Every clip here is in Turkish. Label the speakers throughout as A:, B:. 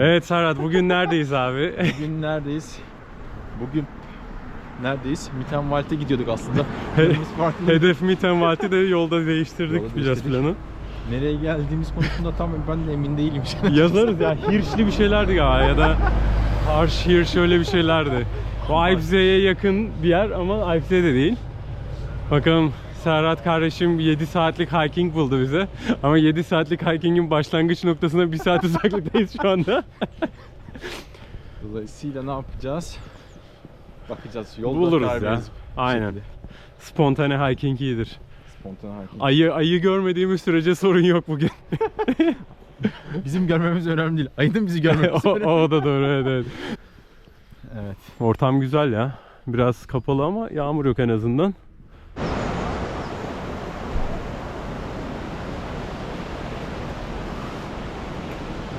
A: Evet Serhat bugün neredeyiz abi?
B: Bugün neredeyiz? Bugün neredeyiz? Mittenwald'e gidiyorduk aslında. Planımız farklı.
A: Hedef Mittenwald'i de yolda değiştirdik
B: Yolda
A: biraz
B: değiştirdik.
A: planı.
B: Nereye geldiğimiz konusunda tam ben de emin değilim.
A: Yazarız ya Hirschli bir şeylerdi galiba ya da Harş Hirsch öyle bir şeylerdi. O Leipzig'e yakın bir yer ama Leipzig de değil. Bakalım Serhat kardeşim 7 saatlik hiking buldu bize. Ama 7 saatlik hikingin başlangıç noktasına 1 saat uzaklıktayız şu anda.
B: Dolayısıyla ne yapacağız? Bakacağız. Yolda
A: Buluruz ya. Aynen.
B: şekilde.
A: Spontane hiking iyidir.
B: Spontane hiking.
A: Ayı ayı görmediğimiz sürece sorun yok bugün.
B: Bizim görmemiz önemli değil. Ayının bizi
A: o,
B: görmemesi önemli.
A: o da doğru evet, evet.
B: Evet.
A: Ortam güzel ya. Biraz kapalı ama yağmur yok en azından.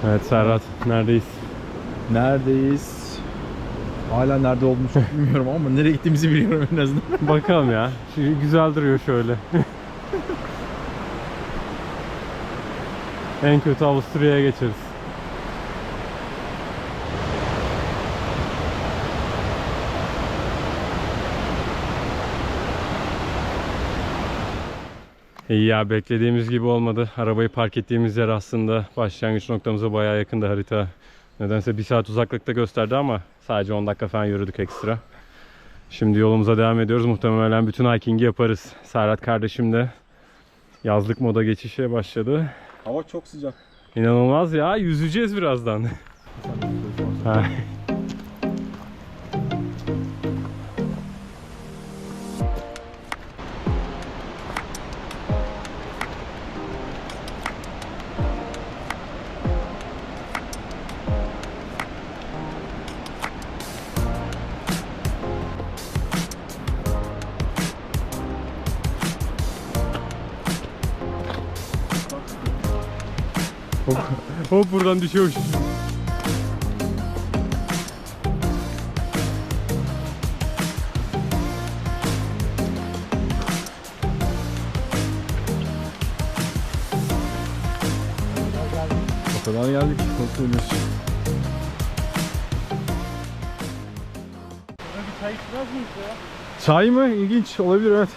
A: Evet Serhat neredeyiz?
B: Neredeyiz? Hala nerede olduğunu çok bilmiyorum ama nereye gittiğimizi biliyorum en azından.
A: Bakalım ya. Şu güzel duruyor şöyle. en kötü Avusturya'ya geçeriz. İyi ya beklediğimiz gibi olmadı. Arabayı park ettiğimiz yer aslında başlangıç noktamıza bayağı yakındı harita. Nedense bir saat uzaklıkta gösterdi ama sadece 10 dakika falan yürüdük ekstra. Şimdi yolumuza devam ediyoruz. Muhtemelen bütün hiking'i yaparız. Serhat kardeşim de yazlık moda geçişe başladı.
B: Hava çok sıcak.
A: İnanılmaz ya. Yüzeceğiz birazdan. buradan düşüyormuş.
B: O kadar geldik. Nasıl söylüyorsun? Çay mı? İlginç olabilir evet.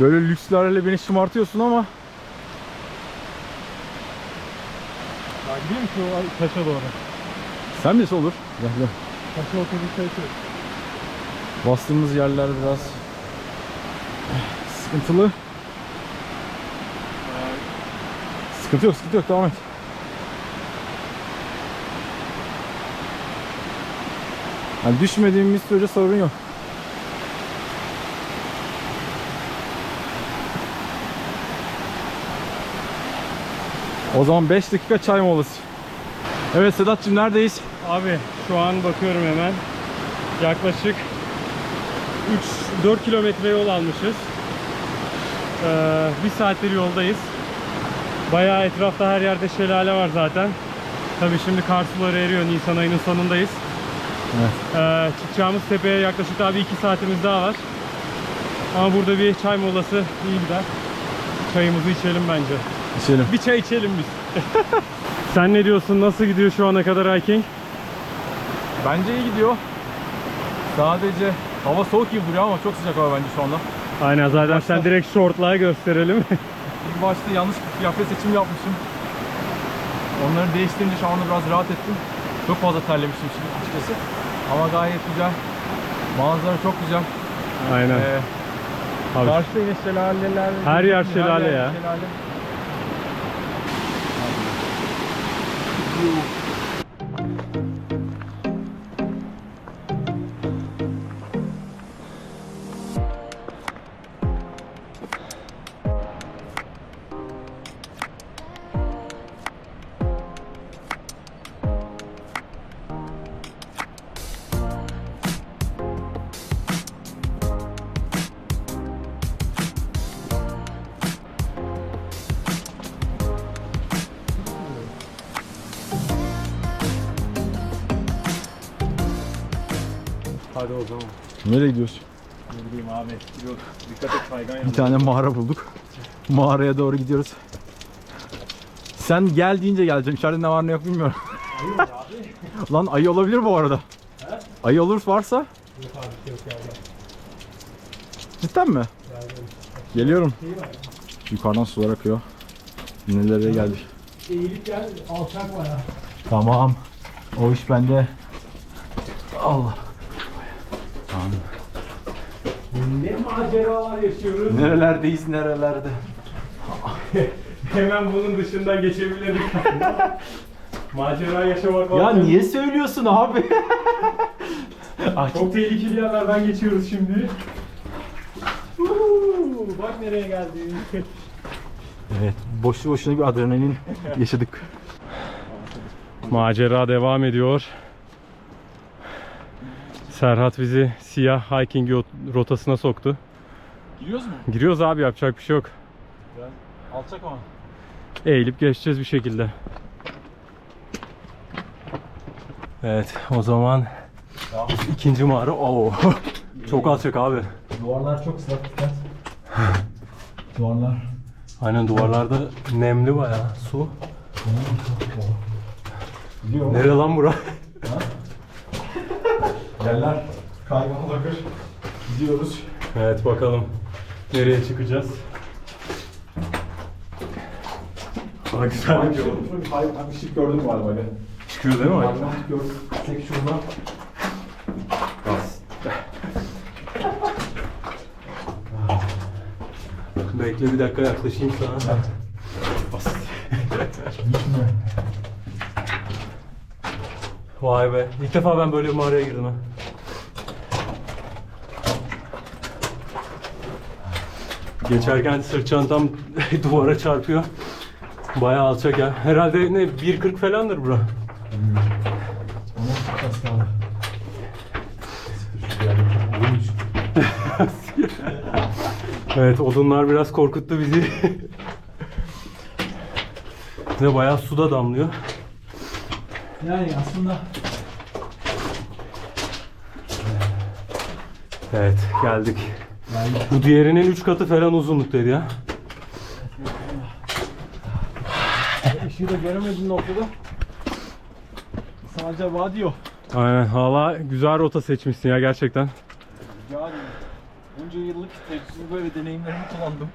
B: Böyle lükslerle beni şımartıyorsun ama
A: Gidiyor musun o taşa doğru?
B: sen bilirse olur. Gel gel.
A: Taşa otobüse açıyoruz.
B: Bastığımız yerler biraz sıkıntılı. Sıkıntı yok, sıkıntı yok. Devam et. Yani düşmediğimiz sürece sorun yok. O zaman 5 dakika çay molası. Evet Sedat'cığım neredeyiz?
A: Abi şu an bakıyorum hemen. Yaklaşık 3-4 kilometre yol almışız. Ee, bir saattir yoldayız. Bayağı etrafta her yerde şelale var zaten. Tabii şimdi kar suları eriyor. Nisan ayının sonundayız.
B: Evet.
A: Ee, çıkacağımız tepeye yaklaşık daha bir iki saatimiz daha var. Ama burada bir çay molası iyi gider. Çayımızı içelim bence.
B: İçelim.
A: Bir çay içelim biz. Sen ne diyorsun? Nasıl gidiyor şu ana kadar hiking?
B: Bence iyi gidiyor. Sadece hava soğuk gibi duruyor ama çok sıcak hava bence şu anda.
A: Aynen zaten
B: Başta-
A: sen direkt shortlığa gösterelim.
B: İlk başta yanlış kıyafet seçimi yapmışım. Onları değiştirince şu anda biraz rahat ettim. Çok fazla terlemişim şimdi açıkçası. Ama gayet güzel. Manzara çok güzel.
A: Aynen.
B: Ee,
A: Abi,
B: karşıda yine şelaleler.
A: Her yer şelale ya.
B: Şelale.
A: Hadi
B: Nereye gidiyoruz?
A: Ne bileyim abi. Yok. Dikkat et kaygan
B: Bir tane mağara bulduk. Mağaraya doğru gidiyoruz. Sen gel deyince geleceğim. İçeride ne var ne yok bilmiyorum. Lan ayı olabilir bu arada. Ayı olur varsa. Cidden mi? Geliyorum. Yukarıdan sular akıyor. Nerelere geldik.
C: Eğilip gel alçak var ha.
B: Tamam. O iş bende. Allah.
A: Ne maceralar yaşıyoruz.
B: Nerelerdeyiz nerelerde.
A: Hemen bunun dışından geçebilirdik. Macera yaşamak
B: Ya
A: varken
B: niye söylüyorsun abi?
A: Çok tehlikeli yerlerden geçiyoruz şimdi. Uuu, Bak nereye geldik.
B: Evet, boşu boşuna bir adrenalin yaşadık.
A: Macera devam ediyor. Serhat bizi siyah hiking rotasına soktu.
B: Giriyoruz mu?
A: Giriyoruz abi yapacak bir şey yok.
B: Alçak ama.
A: Eğilip geçeceğiz bir şekilde. Evet o zaman ikinci mağara. Oo. Çok alçak abi.
B: Duvarlar çok ıslak dikkat. Duvarlar.
A: Aynen duvarlarda nemli bayağı su.
B: Gidiyor.
A: Nere lan bura?
B: Yerler kaygan bakır. Gidiyoruz.
A: Evet bakalım nereye çıkacağız. Aa, güzel bir yol.
B: Hayır, bir şey gördüm galiba. öyle.
A: Çıkıyor değil mi?
B: Hayvan gördüm. Tek şurada.
A: Bas. Bekle bir dakika yaklaşayım sana. Bas. Vay be. İlk defa ben böyle bir mağaraya girdim ha. Geçerken sırt çantam duvara çarpıyor. Bayağı alçak ya. Herhalde ne 1.40 falandır bura. Evet odunlar biraz korkuttu bizi. Ve bayağı suda damlıyor.
B: Yani aslında
A: Evet geldik. Bu diğerinin 3 katı falan uzunluktaydı ya.
B: ışığı da göremediğin noktada sadece vadi yok.
A: Aynen hala güzel rota seçmişsin ya gerçekten.
B: Yani bunca yıllık tecrübe ve deneyimlerimi kullandım.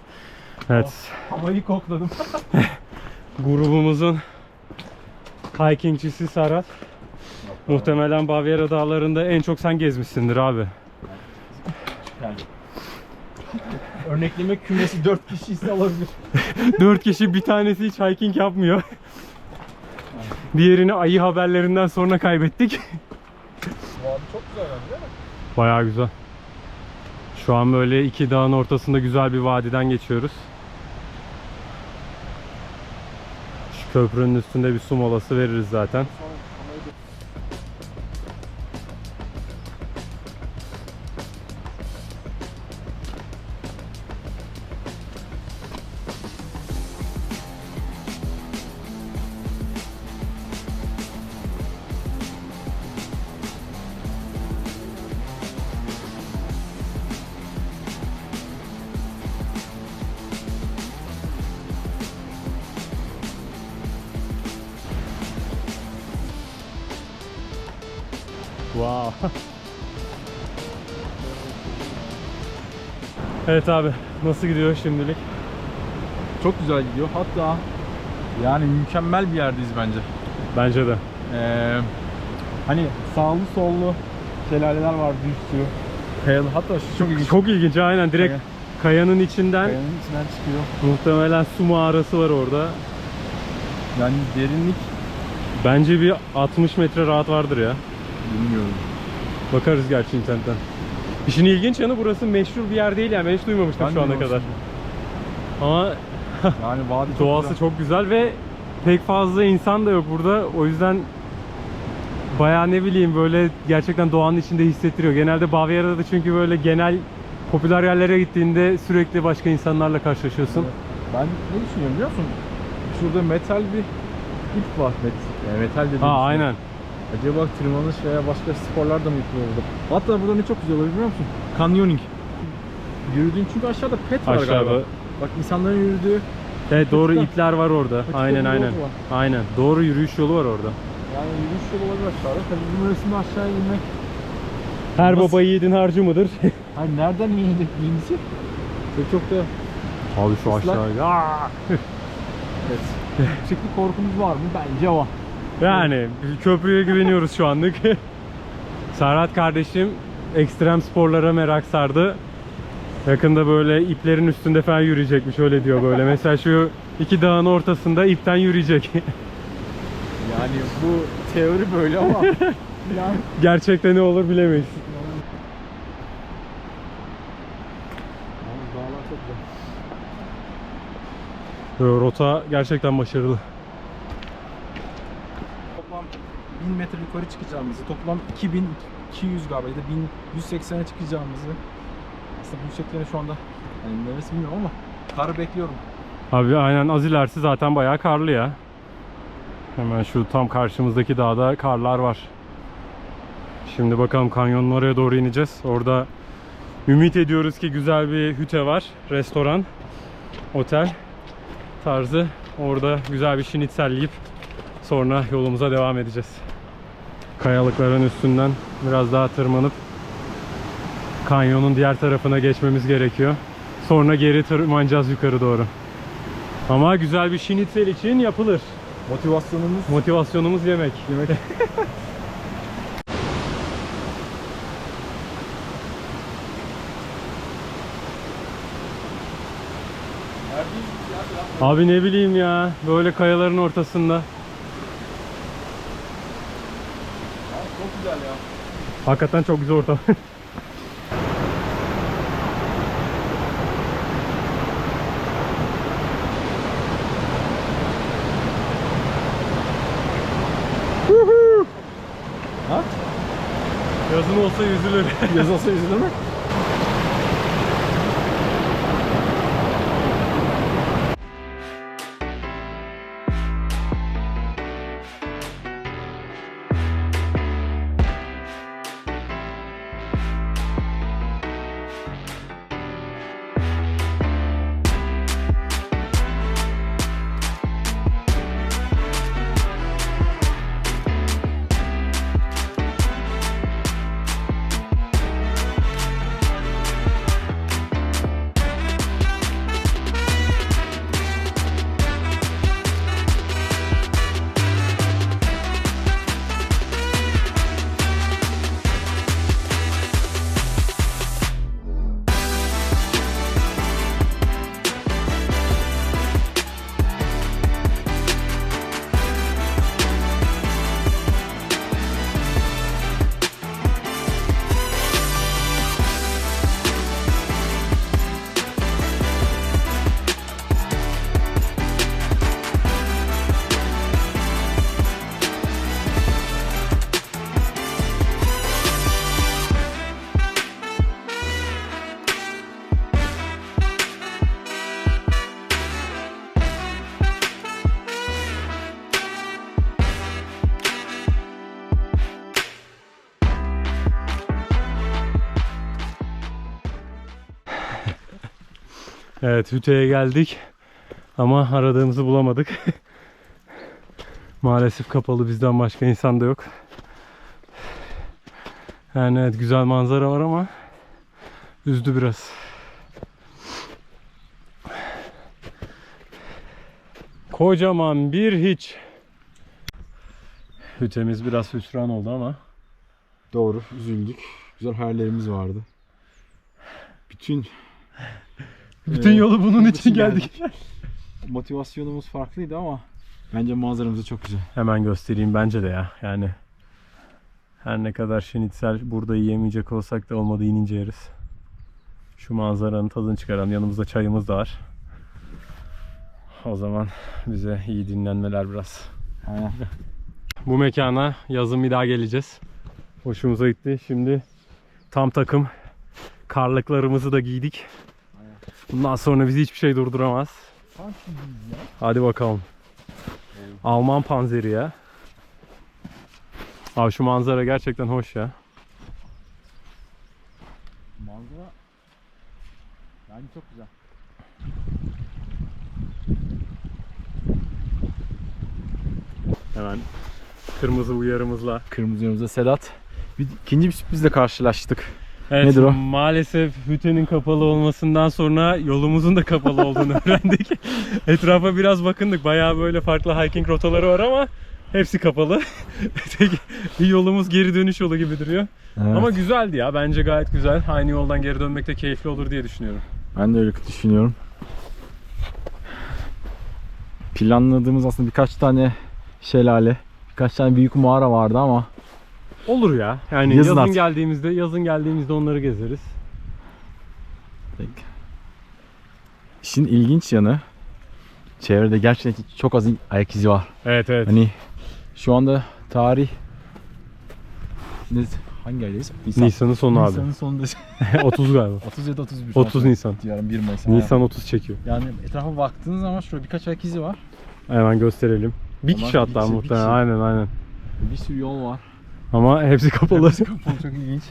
A: Evet
B: Havayı kokladım.
A: grubumuzun hikingçisi Serhat. Muhtemelen Bavyera dağlarında en çok sen gezmişsindir abi.
B: Yani. Örnekleme kümesi 4 kişi ise olabilir.
A: 4 kişi bir tanesi hiç hiking yapmıyor. Diğerini ayı haberlerinden sonra kaybettik.
B: Vadi çok güzel değil mi?
A: Bayağı güzel. Şu an böyle iki dağın ortasında güzel bir vadiden geçiyoruz. Şu köprünün üstünde bir su molası veririz zaten. Wow. Evet abi nasıl gidiyor şimdilik?
B: Çok güzel gidiyor. Hatta yani mükemmel bir yerdeyiz bence.
A: Bence de.
B: Ee, hani sağlı sollu şelaleler var bir sürü. Kayalı. Hatta şu çok ilginç.
A: Çok ilginç aynen direkt
B: Kaya.
A: kayanın içinden
B: Kayanın içinden çıkıyor.
A: muhtemelen su mağarası var orada.
B: Yani derinlik
A: Bence bir 60 metre rahat vardır ya.
B: bilmiyorum.
A: Bakarız gerçi internetten. İşin ilginç yanı burası meşhur bir yer değil yani ben hiç duymamıştım
B: Ben
A: şu ana
B: duymamıştım.
A: kadar. Ama
B: Yani vadi çok
A: doğası
B: güzel.
A: çok güzel ve pek fazla insan da yok burada. O yüzden bayağı ne bileyim böyle gerçekten doğanın içinde hissettiriyor. Genelde Bavyera'da çünkü böyle genel popüler yerlere gittiğinde sürekli başka insanlarla karşılaşıyorsun.
B: Ben ne düşünüyorum biliyor musun? Şurada metal bir ip var. Met yani metal dediğim
A: Ha
B: şey.
A: aynen.
B: Acaba tırmanış veya başka sporlar da mı yapılıyor burada? Hatta burada ne çok güzel olur biliyor musun? Canyoning. Yürüdüğün çünkü aşağıda pet var
A: Aşağıda.
B: galiba. Bak insanların yürüdüğü
A: Evet doğru ipler var orada.
B: Patika
A: Aynen
B: bir yol
A: aynen.
B: var.
A: Aynen. Doğru yürüyüş yolu var orada.
B: Yani yürüyüş yolu olabilir aşağıda. Tabii bizim arasında aşağıya inmek.
A: Her
B: Nasıl?
A: baba yiğidin harcı mıdır?
B: Hani nereden indik birincisi? Ve çok da
A: Abi şu
B: Islak.
A: aşağıya.
B: evet. Yükseklik korkumuz var mı? Bence var.
A: Yani köprüye güveniyoruz şu anlık. Serhat kardeşim ekstrem sporlara merak sardı. Yakında böyle iplerin üstünde falan yürüyecekmiş öyle diyor böyle. Mesela şu iki dağın ortasında ipten yürüyecek.
B: Yani bu teori böyle ama yani
A: Gerçekte ne olur bilemeyiz. Rota gerçekten başarılı.
B: Toplam 1000 metre yukarı çıkacağımızı, toplam 2200 galiba ya da 1180'e çıkacağımızı aslında bu yükseklerin şu anda yani neresi bilmiyorum ama karı bekliyorum.
A: Abi aynen az ilerisi zaten bayağı karlı ya. Hemen şu tam karşımızdaki dağda karlar var. Şimdi bakalım kanyonun oraya doğru ineceğiz. Orada ümit ediyoruz ki güzel bir hüte var. Restoran, otel tarzı. Orada güzel bir şinitsel yiyip sonra yolumuza devam edeceğiz. Kayalıkların üstünden biraz daha tırmanıp kanyonun diğer tarafına geçmemiz gerekiyor. Sonra geri tırmanacağız yukarı doğru. Ama güzel bir şinitsel için yapılır.
B: Motivasyonumuz
A: Motivasyonumuz yemek.
B: yemek.
A: Abi ne bileyim ya böyle kayaların ortasında.
B: çok güzel ya.
A: Hakikaten çok güzel ortam. Yazın olsa yüzülür.
B: Yaz olsa üzülür mü?
A: Evet hüteye geldik. Ama aradığımızı bulamadık. Maalesef kapalı bizden başka insan da yok. Yani evet güzel manzara var ama üzdü biraz. Kocaman bir hiç. Hütemiz biraz hüsran oldu ama
B: Doğru, üzüldük. Güzel hayallerimiz vardı. Bütün
A: bütün
B: Ee,
A: yolu bunun
B: için
A: geldik.
B: motivasyonumuz farklıydı ama bence manzaramız da çok güzel.
A: Hemen göstereyim bence de ya. Yani her ne kadar şinitsel burada yiyemeyecek olsak da olmadı inince yeriz. Şu manzaranın tadını çıkaralım. Yanımızda çayımız da var. O zaman bize iyi dinlenmeler biraz.
B: Aynen.
A: Bu mekana yazın bir daha geleceğiz. Hoşumuza gitti. Şimdi tam takım karlıklarımızı da giydik. Bundan sonra bizi hiçbir şey durduramaz. Hadi bakalım. Alman panzeri ya. Abi şu manzara gerçekten hoş ya.
B: Manzara yani çok güzel.
A: Hemen kırmızı uyarımızla.
B: Kırmızı yanımızda Sedat. Bir, ikinci bir sürprizle karşılaştık.
A: Evet,
B: Nedir o?
A: Maalesef hütenin kapalı olmasından sonra yolumuzun da kapalı olduğunu öğrendik. Etrafa biraz bakındık. Bayağı böyle farklı hiking rotaları var ama hepsi kapalı. Bir yolumuz geri dönüş yolu gibi duruyor.
B: Evet.
A: Ama güzeldi ya. Bence gayet güzel. Aynı yoldan geri dönmek de keyifli olur diye düşünüyorum.
B: Ben de öyle düşünüyorum. Planladığımız aslında birkaç tane şelale, birkaç tane büyük mağara vardı ama
A: Olur ya. Yani
B: Yazın
A: yazın,
B: artık.
A: geldiğimizde, yazın geldiğimizde onları gezeriz.
B: pek. İşin ilginç yanı çevrede gerçekten çok az ayak izi var.
A: Evet evet.
B: Hani şu anda tarih ne, hangi aydayız? Nisan.
A: Nisan'ın sonu abi.
B: Nisan'ın sonunda
A: 30 galiba.
B: 30 ya da 31.
A: 30 Nisan.
B: Diyorum 1 Mayıs.
A: Nisan 30 çekiyor.
B: Yani etrafa baktığınız zaman şurada birkaç ayak izi var.
A: Hemen gösterelim. Bir
B: Ama
A: kişi
B: bir
A: hatta
B: kişi, bir
A: muhtemelen.
B: kişi.
A: Aynen aynen.
B: Bir sürü yol var.
A: Ama hepsi kapalı.
B: Hepsi kapalı çok ilginç.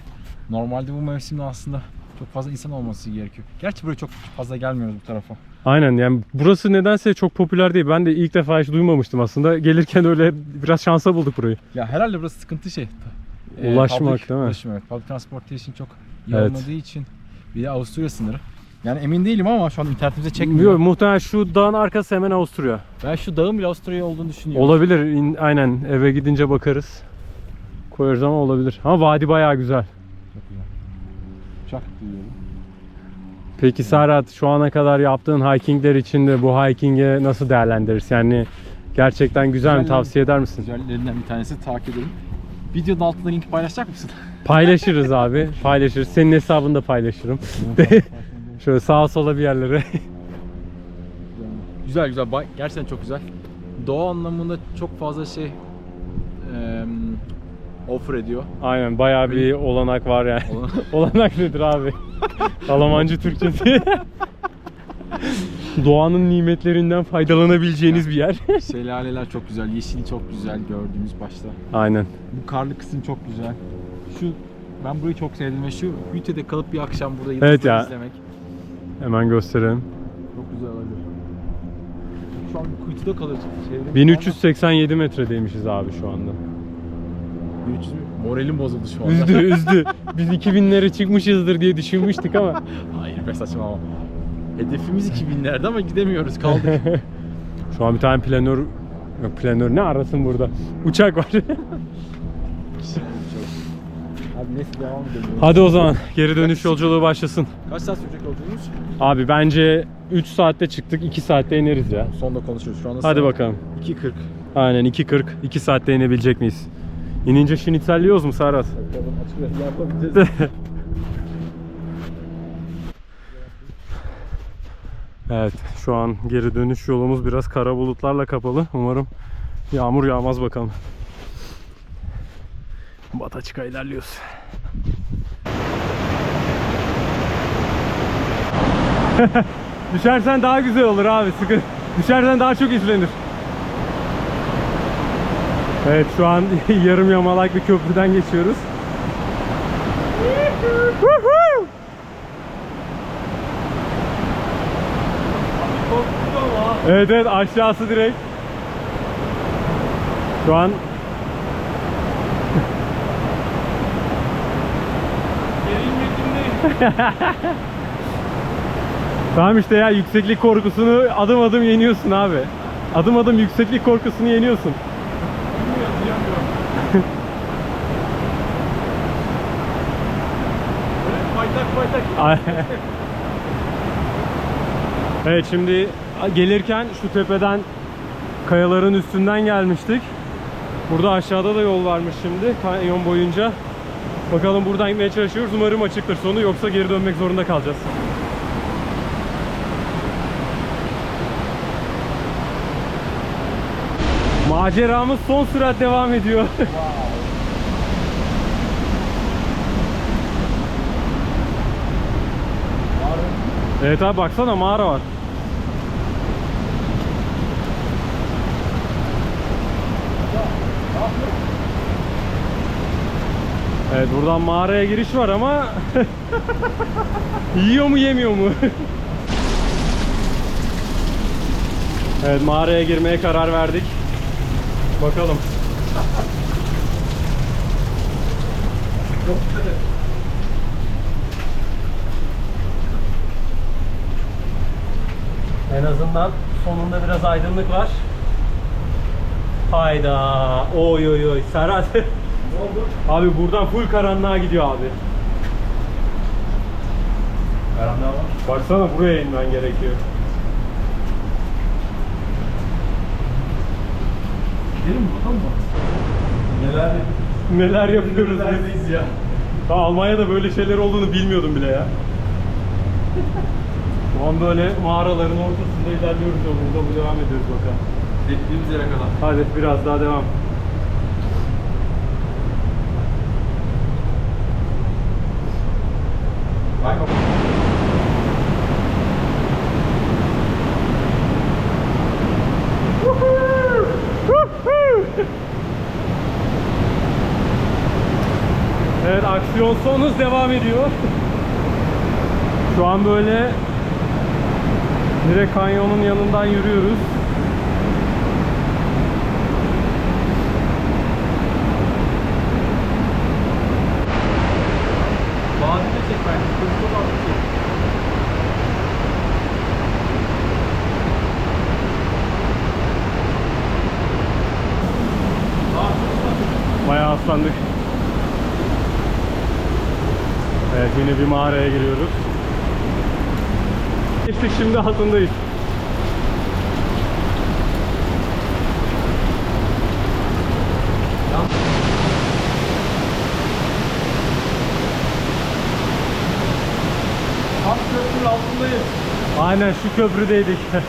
B: Normalde bu mevsimde aslında çok fazla insan olması gerekiyor. Gerçi buraya çok fazla gelmiyoruz bu tarafa.
A: Aynen yani burası nedense çok popüler değil. Ben de ilk defa hiç duymamıştım aslında. Gelirken öyle biraz şansa bulduk burayı.
B: Ya herhalde burası sıkıntı şey.
A: Ulaşmak
B: public-
A: değil mi?
B: Ulaşım evet. Public transportation çok iyi
A: Evet.
B: olmadığı için. Bir de Avusturya sınırı. Yani emin değilim ama şu an internetimize çekmiyor.
A: Yok, muhtemelen şu dağın arkası hemen Avusturya.
B: Ben şu dağın bile Avusturya olduğunu düşünüyorum.
A: Olabilir. aynen eve gidince bakarız. Koyarız ama olabilir. Ama vadi bayağı güzel.
B: Çok güzel. Uçak duyuyorum.
A: Peki Serhat şu ana kadar yaptığın hikingler içinde bu hikinge nasıl değerlendirirsin? Yani gerçekten güzel mi? Tavsiye eder misin?
B: Güzellerinden bir tanesi takip edelim. Videonun altında link paylaşacak mısın?
A: Paylaşırız abi. Paylaşırız. Senin hesabını da paylaşırım. Şöyle sağa sola bir yerlere.
B: güzel güzel. Bay- Gerçekten çok güzel. Doğa anlamında çok fazla şey offer ediyor.
A: Aynen bayağı bir olanak var yani.
B: Olan-
A: olanak nedir abi? Almancı Türkçesi. Doğanın nimetlerinden faydalanabileceğiniz bir yer.
B: Şelaleler çok güzel, yeşil çok güzel gördüğümüz başta.
A: Aynen.
B: Bu karlı kısım çok güzel. Şu ben burayı çok sevdim ve şu Hüte'de kalıp bir akşam burada yıldızları
A: Evet ya.
B: izlemek
A: Hemen gösterelim.
B: çok güzel olabilir. Şu an kuytuda kalıyoruz. Çevremiz
A: 1387 metredeymişiz abi şu anda.
B: Falan- 1300 mü? Moralim bozuldu şu anda.
A: Üzdü üzdü. Biz 2000'lere çıkmışızdır diye düşünmüştük ama.
B: Hayır be saçmalama. Hedefimiz 2000'lerde ama gidemiyoruz kaldık.
A: Şu an bir tane planör Yok planör ne arasın burada? Uçak var.
B: Abi neyse devam edelim.
A: Hadi o zaman geri dönüş yolculuğu başlasın.
B: Kaç saat sürecek yolculuğumuz?
A: Abi bence 3 saatte çıktık 2 saatte ineriz ya.
B: Sonda konuşuruz. Şu anda
A: Hadi bakalım.
B: 2.40.
A: Aynen 2.40 2 saatte inebilecek miyiz? İnince şinitselliyoruz mu Serhat? Evet şu an geri dönüş yolumuz biraz kara bulutlarla kapalı. Umarım yağmur yağmaz bakalım. Bataçık'a ilerliyoruz. Düşersen daha güzel olur abi. Sıkı. Düşersen daha çok izlenir. Evet şu an yarım yamalak bir köprüden geçiyoruz. Evet evet aşağısı direkt. Şu an Tamam işte ya yükseklik korkusunu adım adım yeniyorsun abi. Adım adım yükseklik korkusunu yeniyorsun. Evet şimdi gelirken şu tepeden kayaların üstünden gelmiştik. Burada aşağıda da yol varmış şimdi kanyon boyunca. Bakalım buradan gitmeye çalışıyoruz. Umarım açıktır sonu yoksa geri dönmek zorunda kalacağız. Maceramız son sürat devam ediyor. Evet abi baksana mağara var. Evet buradan mağaraya giriş var ama yiyor mu yemiyor mu? evet mağaraya girmeye karar verdik. Bakalım. En azından sonunda biraz aydınlık var. Hayda. Oy oy oy. Serhat. Abi buradan full karanlığa gidiyor abi.
B: Karanlığa var.
A: Baksana buraya inmen gerekiyor.
B: Gidelim bakalım mı? Neler
A: Neler yapıyoruz biz.
B: Ya?
A: Almanya'da böyle şeyler olduğunu bilmiyordum bile ya. Şu an böyle mağaraların ortasında ilerliyoruz yolumuzda. Bu devam ediyoruz bakalım.
B: Dediğimiz yere kadar.
A: Hadi biraz daha devam.
B: Bay.
A: Evet aksiyon son hız devam ediyor. Şu an böyle direkt kanyonun yanından yürüyoruz.
B: Vadi de çek bence. Islak.
A: Bayağı aslandık. Evet yine bir mağaraya giriyoruz. Şimdi altındayız.
B: Tam köprünün altındayız.
A: Aynen şu köprüdeydik.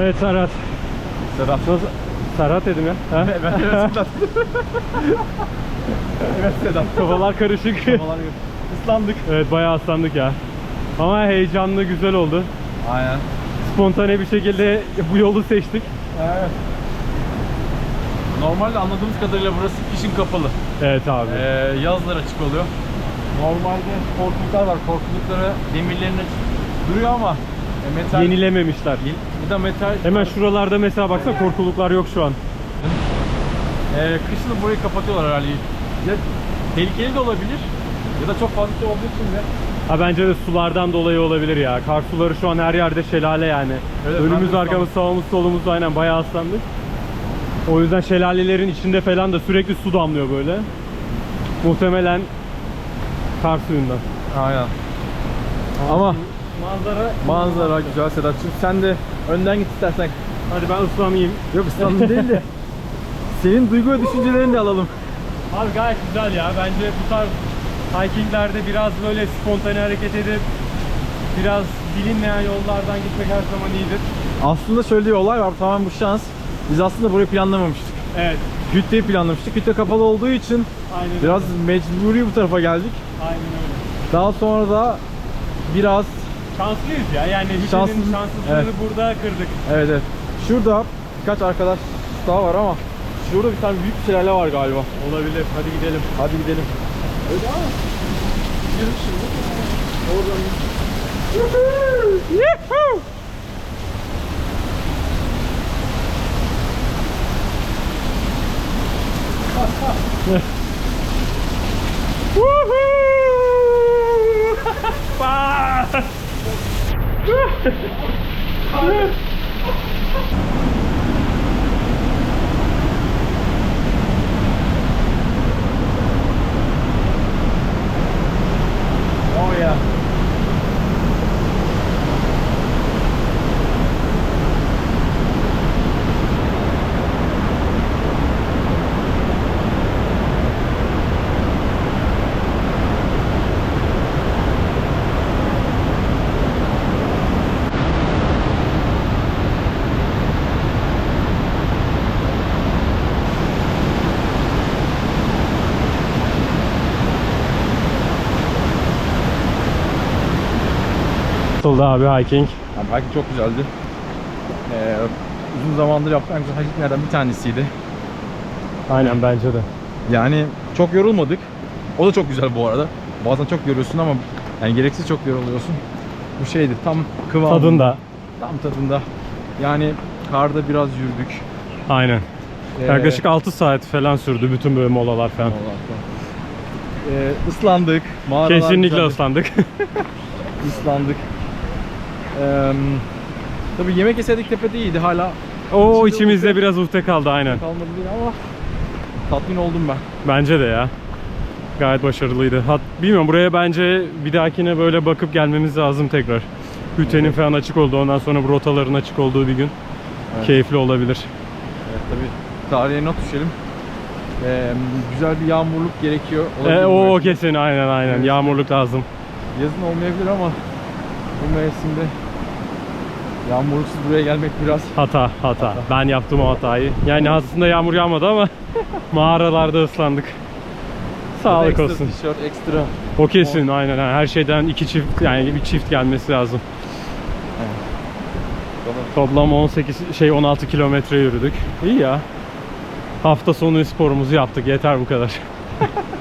A: evet Serhat. Nasıl? Serhat dedim ya. Ha?
B: Ben de Sedat. evet Sedat.
A: Kafalar karışık.
B: Kafalar Islandık.
A: evet bayağı aslandık ya. Ama heyecanlı, güzel oldu.
B: Aynen.
A: Spontane bir şekilde bu yolu seçtik.
B: Evet. Normalde anladığımız kadarıyla burası kışın kapalı.
A: Evet abi.
B: Ee, yazlar açık oluyor. Normalde korkuluklar var. Korkuluklara demirlerine duruyor ama e, metal...
A: Yenilememişler.
B: Yeni- Bu da metal.
A: Hemen şuralarda mesela baksana korkuluklar yok şu an.
B: Ee, kışın burayı kapatıyorlar herhalde. Ya tehlikeli de olabilir ya da çok fazla olduğu için de
A: Ha bence de sulardan dolayı olabilir ya. Kar suları şu an her yerde şelale yani.
B: Evet,
A: Önümüz
B: ben
A: arkamız sağımız solumuz da aynen bayağı aslandık. O yüzden şelalelerin içinde falan da sürekli su damlıyor böyle. Muhtemelen kar suyundan.
B: Aynen. Ama
A: Manzara
B: manzara güzel Sedat'cığım. Sen de önden git istersen.
A: Hadi ben ıslanayım.
B: Yok İstanbul değil de. Senin duygu ve düşüncelerini de alalım.
A: Abi gayet güzel ya. Bence bu tarz hikinglerde biraz böyle spontane hareket edip biraz bilinmeyen yollardan gitmek her zaman iyidir.
B: Aslında şöyle bir olay var. Tamamen bu şans. Biz aslında burayı planlamamıştık.
A: Evet.
B: Hütteyi planlamıştık. Hütte kapalı olduğu için
A: Aynen
B: biraz
A: öyle.
B: mecburi bu tarafa geldik.
A: Aynen öyle.
B: Daha sonra da biraz
A: Şanslıyız ya. Yani Hüseyin
B: Şanslıyız.
A: şanssızlığını
B: Evet.
A: burada kırdık.
B: evet evet. Şurada birkaç arkadaş daha var ama şurada bir tane büyük şelale var galiba.
A: Olabilir. Hadi gidelim.
B: Hadi gidelim. Öyle ama. Gidelim şimdi. Oradan Oh
A: Nasıldı abi hiking?
B: Yani belki çok güzeldi. Ee, uzun zamandır yaptığım güzel hakiklerden bir tanesiydi.
A: Aynen bence de.
B: Yani çok yorulmadık. O da çok güzel bu arada. Bazen çok yoruyorsun ama yani gereksiz çok yoruluyorsun. Bu şeydi tam kıvamında.
A: Tadında.
B: Tam tadında. Yani Karda biraz yürüdük.
A: Aynen.
B: Ee,
A: Yaklaşık 6 saat falan sürdü bütün böyle molalar falan.
B: Ee, ıslandık. Mağaralar
A: Kesinlikle
B: güzeldi.
A: ıslandık.
B: ıslandık. Ee, tabii yemek yeseydik tepede iyiydi hala
A: o içimizde biraz ufte kaldı aynen.
B: kalmadı değil ama tatmin oldum ben.
A: Bence de ya. Gayet başarılıydı. Hat, bilmiyorum buraya bence bir dahakine böyle bakıp gelmemiz lazım tekrar. Hütenin falan açık olduğu ondan sonra bu rotaların açık olduğu bir gün.
B: Evet.
A: Keyifli olabilir.
B: Evet tabii tarihe not düşelim. Ee, güzel bir yağmurluk gerekiyor. Olabilir
A: E, o kesin aynen aynen.
B: Evet.
A: Yağmurluk lazım.
B: Yazın olmayabilir ama bu mevsimde yağmursuz buraya gelmek biraz
A: Hata, hata. Ben yaptım o hatayı. Yani aslında yağmur yağmadı ama mağaralarda ıslandık. Sağlık
B: ekstra
A: olsun.
B: tişört, ekstra.
A: O kesin aynen. aynen. Her şeyden iki çift yani bir çift gelmesi lazım. Toplam 18 şey 16 kilometre yürüdük. İyi ya. Hafta sonu sporumuzu yaptık. Yeter bu kadar.